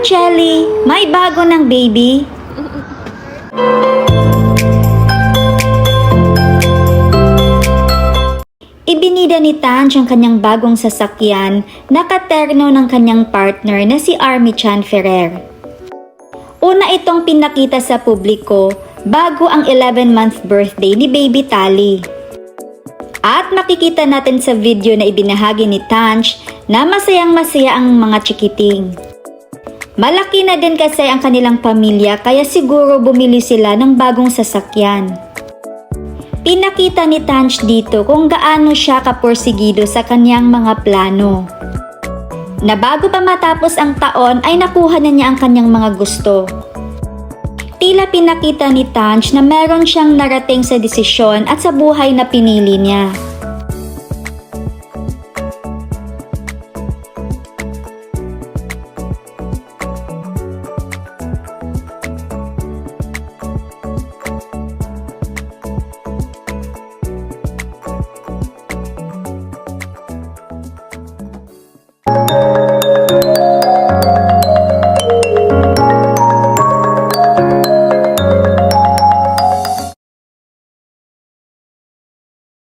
Chelly, may bago ng baby. Ibinida ni Tanch ang kanyang bagong sasakyan na katerno ng kanyang partner na si Army Chan Ferrer. Una itong pinakita sa publiko bago ang 11-month birthday ni Baby Tali. At makikita natin sa video na ibinahagi ni Tanch na masayang masaya ang mga chikiting. Malaki na din kasi ang kanilang pamilya kaya siguro bumili sila ng bagong sasakyan. Pinakita ni Tanch dito kung gaano siya kaporsigido sa kanyang mga plano. Na bago pa matapos ang taon ay nakuha na niya ang kanyang mga gusto. Tila pinakita ni Tanch na meron siyang narating sa desisyon at sa buhay na pinili niya.